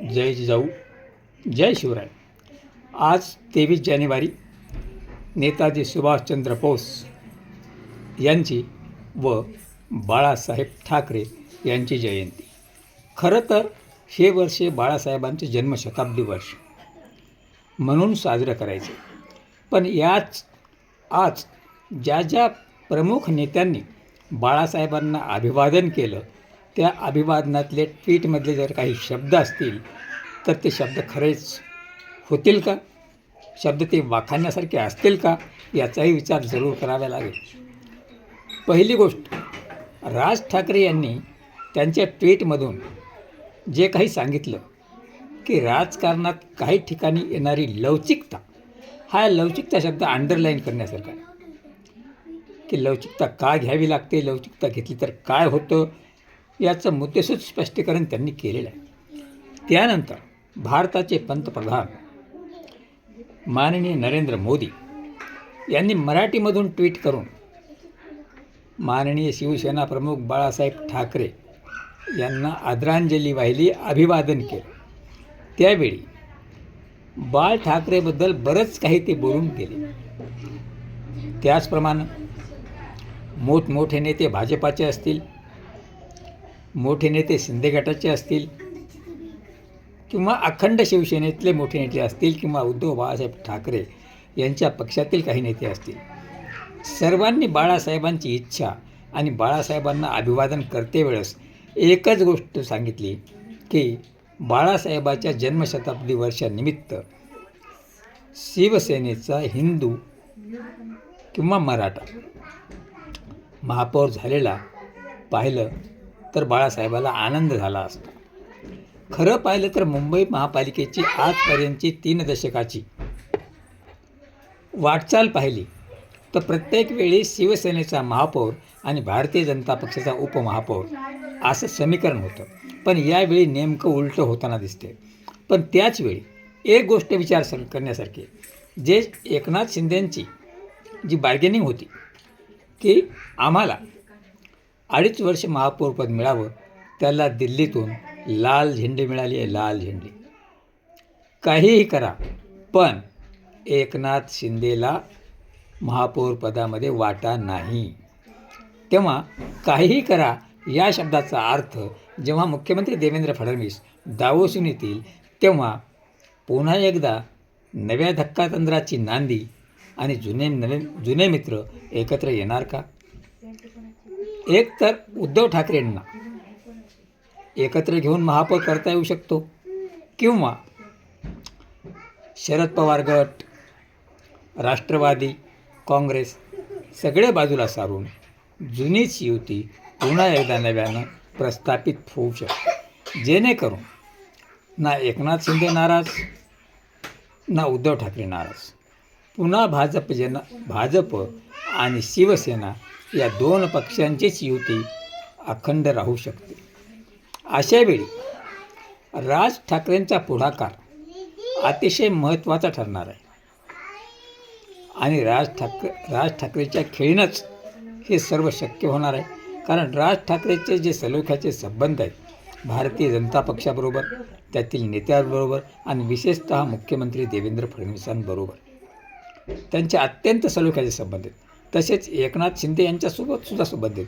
जय जिजाऊ जय शिवराय. आज तेवीस जानेवारी नेताजी सुभाषचंद्र बोस यांची व बाळासाहेब ठाकरे यांची जयंती. खरं तर हे वर्ष बाळासाहेबांचे जन्मशताब्दी वर्ष म्हणून साजरं करायचे. पण याच आज ज्या ज्या प्रमुख नेत्यांनी बाळासाहेबांना अभिवादन केलं त्या अभिवादनातले ट्विटमधले जर काही शब्द असतील तर ते शब्द खरेच होतील का? शब्द ते वाखाणण्यासारखे असतील का? याचाही विचार जरूर करावा लागेल. पहिली गोष्ट राज ठाकरे यांनी त्यांच्या ट्विटमधून जे काही सांगितलं की राजकारणात काही ठिकाणी येणारी लवचिकता हा लवचिकता शब्द अंडरलाईन करण्यासारखा की लवचिकता का घ्यावी लागते? लवचिकता घेतली तर काय होतं? याचं मुद्देसूद स्पष्टीकरण त्यांनी केलेलं आहे. त्यानंतर भारताचे पंतप्रधान माननीय नरेंद्र मोदी यांनी मराठीमधून ट्विट करून माननीय शिवसेना प्रमुख बाळासाहेब ठाकरे यांना आदरांजली वाहिली अभिवादन केलं. त्यावेळी बाळ ठाकरेबद्दल बरंच काही ते बोलून गेले. त्याचप्रमाणे मोठमोठे नेते भाजपाचे असतील मोठे नेते शिंदे गटाचे असतील किंवा अखंड शिवसेनेतले मोठे नेते असतील किंवा उद्धव बाळासाहेब ठाकरे यांच्या पक्षातील काही नेते असतील. सर्वांनी बाळासाहेबांची इच्छा आणि बाळासाहेबांना अभिवादन करते वेळेस एकच गोष्ट सांगितली की बाळासाहेबाच्या जन्मशताब्दी वर्षानिमित्त शिवसेनेचा हिंदू किंवा मराठा महापौर झालेला पाहिलं तर बाळासाहेबाला आनंद झाला असता. खरं पाहिलं तर मुंबई महापालिकेची आजपर्यंतची तीन दशकाची वाटचाल पाहिली तर प्रत्येक वेळी शिवसेनेचा महापौर आणि भारतीय जनता पक्षाचा उपमहापौर असं समीकरण होतं. पण यावेळी नेमकं उलटं होताना दिसते. पण त्याचवेळी एक गोष्ट विचार सं- करण्यासारखी जे एकनाथ शिंदेंची जी बार्गेनिंग होती की आम्हाला अडीच वर्ष महापौरपद मिळावं त्याला दिल्लीतून लाल झेंडे मिळाली आहे लाल झेंडे. काहीही करा पण एकनाथ शिंदेला महापौरपदामध्ये वाटा नाही. तेव्हा काहीही करा या शब्दाचा अर्थ जेव्हा मुख्यमंत्री देवेंद्र फडणवीस दावोसून येतील तेव्हा पुन्हा एकदा नव्या धक्कातंत्राची नांदी आणि जुने नवे जुने मित्र एकत्र येणार का? एक तर उद्धव ठाकरेंना एकत्र घेऊन महापौर करता येऊ शकतो किंवा शरद पवार गट राष्ट्रवादी काँग्रेस सगळ्या बाजूला सारून जुनीच युती पुन्हा एकदा नव्यानं प्रस्थापित होऊ शकते. जेणेकरून ना एकनाथ शिंदे नाराज ना उद्धव ठाकरे नाराज. पुन्हा भाजप जन भाजप आणि शिवसेना या दोन पक्षांचीच युती अखंड राहू शकते. अशावेळी राज ठाकरेंचा पुढाकार अतिशय महत्त्वाचा ठरणार आहे. आणि राज ठाकरे राज ठाकरेच्या खेळीनंच हे सर्व शक्य होणार आहे. कारण राज ठाकरेचे जे सलोख्याचे संबंध आहेत भारतीय जनता पक्षाबरोबर त्यातील नेत्यांबरोबर आणि विशेषतः मुख्यमंत्री देवेंद्र फडणवीसांबरोबर त्यांचे अत्यंत सलोख्याचे संबंध आहेत. तसेच एकनाथ शिंदे यांच्यासोबत सुद्धा संबंध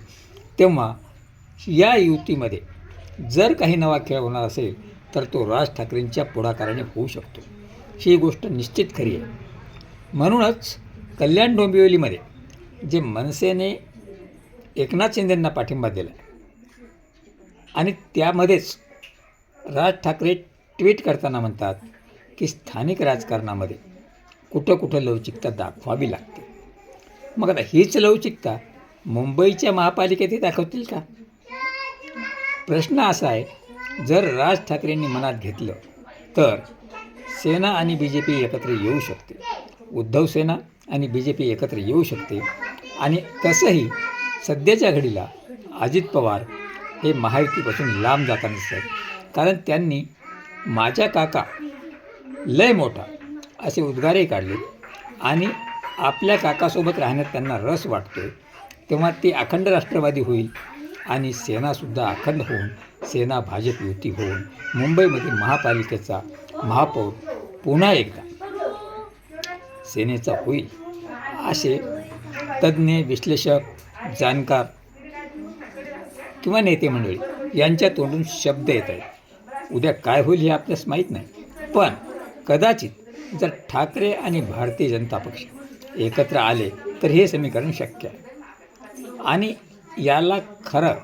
तेव्हा या युतीमध्ये जर काही नवा खेळ होणार असेल तर तो राज ठाकरेंच्या पुढाकाराने होऊ शकतो. ही गोष्ट निश्चित खरी आहे. म्हणूनच कल्याण डोंबिवलीमध्ये जे मनसेने एकनाथ शिंदेंना पाठिंबा दिला आणि त्यामध्येच राज ठाकरे ट्विट करताना म्हणतात की स्थानिक राजकारणामध्ये कुठं कुठं लवचिकता दाखवावी लागते. मग आता हीच लवचिकता मुंबईच्या महापालिकेतही दाखवतील का? प्रश्न असा आहे जर राज ठाकरेंनी मनात घेतलं तर सेना आणि बी जे पी एकत्र येऊ शकते. उद्धव सेना आणि बी जे पी एकत्र येऊ शकते. आणि तसंही सध्याच्या घडीला अजित पवार हे महायुतीपासून लांब जाताना दिसतात कारण त्यांनी माझ्या काका लय मोठा असे उद्गारही काढले आणि आपल्या काकासोबत राहण्यात त्यांना रस वाटतो तेव्हा ते अखंड राष्ट्रवादी होईल आणि सेनासुद्धा अखंड होऊन सेना भाजप युती होऊन मुंबईमध्ये महापालिकेचा महापौर पुन्हा एकदा सेनेचा होईल. असे तज्ज्ञ विश्लेषक जाणकार किंवा नेते मंडळी यांच्या तोंडून शब्द येत आहेत. उद्या काय होईल हे आपल्यास माहीत नाही. पण कदाचित जर ठाकरे आणि भारतीय जनता पक्ष एकत्र आले तर हे समीकरण शक्य आहे. आणि याला खरं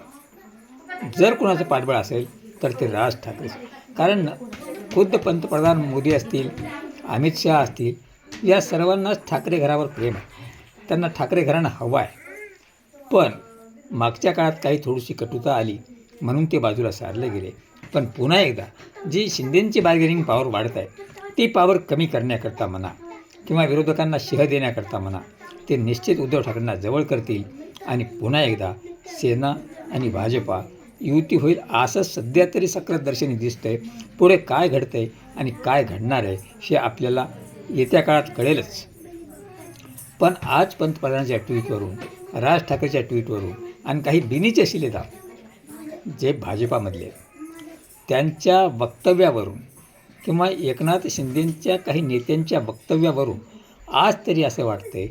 जर कुणाचं पाठबळ असेल तर ते राज ठाकरे कारण खुद्द पंतप्रधान मोदी असतील अमित शहा असतील या सर्वांनाच ठाकरे घरावर प्रेम आहे. त्यांना ठाकरे घराणं हवं आहे. पण मागच्या काळात काही थोडीशी कटुता आली म्हणून ते बाजूला सारले गेले. पण पुन्हा एकदा जी शिंदेंची बार्गेनिंग पॉवर वाढत आहे ती पॉवर कमी करण्याकरता म्हणा. किंवा विरोधकांना शह देण्याकरता म्हणा ते निश्चित उद्धव ठाकरेंना जवळ करतील आणि पुन्हा एकदा सेना आणि भाजपा युती होईल असं सध्या तरी सक्रत दर्शनी दिसतंय. पुढे काय घडतंय आणि काय घडणार आहे हे आपल्याला येत्या काळात कळेलच. पण आज पंतप्रधानाच्या ट्विटवरून राज ठाकरेच्या ट्विटवरून आणि काही बिनीचे शिलेदार जे भाजपामधले त्यांच्या वक्तव्यावरून किंवा एकनाथ शिंदेंच्या काही नेत्यांच्या वक्तव्यावरून आज तरी असं वाटते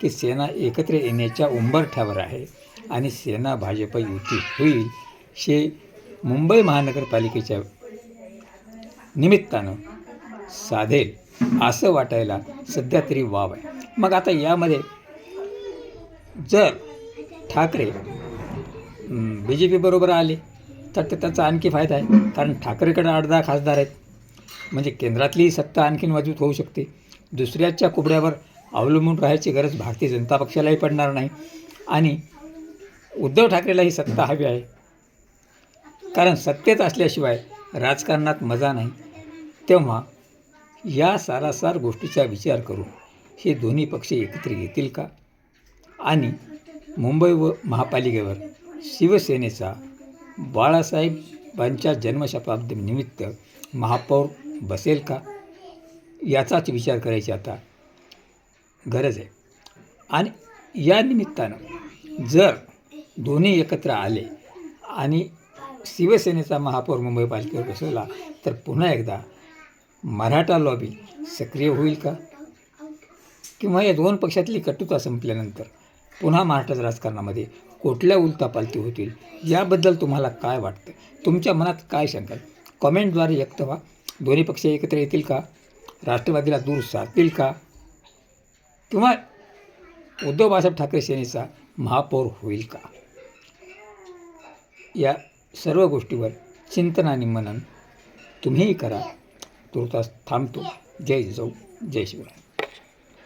की सेना एकत्र येण्याच्या उंबरठ्यावर आहे आणि सेना भाजप युती होईल हे मुंबई महानगरपालिकेच्या निमित्तानं साधेल असं वाटायला सध्या तरी वाव आहे. मग आता यामध्ये जर ठाकरे बी जे पीबरोबर आले तर ते त्याचा आणखी फायदा आहे. कारण ठाकरेकडे आठ दहा खासदार आहेत. म्हणजे केंद्रातली सत्ता आणखीन मजबूत होऊ शकते. दुसऱ्याच्या कुबड्यावर अवलंबून राहायची गरज भारतीय जनता पक्षालाही पडणार नाही. आणि उद्धव ठाकरेला ही सत्ता हवी आहे. कारण सत्तेत असल्याशिवाय राजकारणात मजा नाही. तेव्हा या सारासार गोष्टीचा विचार करून हे दोन्ही पक्ष एकत्र येतील का? आणि मुंबई व महापालिकेवर शिवसेनेचा बाळासाहेबांच्या जन्मशताब्दीनिमित्त महापौर बसेल का? याचाच विचार करायची आता गरज आहे. आणि या निमित्तानं जर दोन्ही एकत्र आले आणि शिवसेनेचा महापौर मुंबई पालिकेवर बसवला तर पुन्हा एकदा मराठा लॉबी सक्रिय होईल का? किंवा या दोन पक्षातली कटुता संपल्यानंतर पुन्हा महाराष्ट्राच्या राजकारणामध्ये कुठल्या उलतापालती होतील? याबद्दल तुम्हाला काय वाटतं? तुमच्या मनात काय शंका कॉमेंटद्वारे व्यक्त व्हा. दोन्ही पक्ष एकत्र येतील का? राष्ट्रवादीला दूर सारतील का? किंवा उद्धव बाळासाहेब ठाकरे सेनेचा महापौर होईल का? या सर्व गोष्टीवर चिंतन आणि मनन तुम्हीही करा. तुर्तास थांबतो. जय जाऊ जय शिवराय.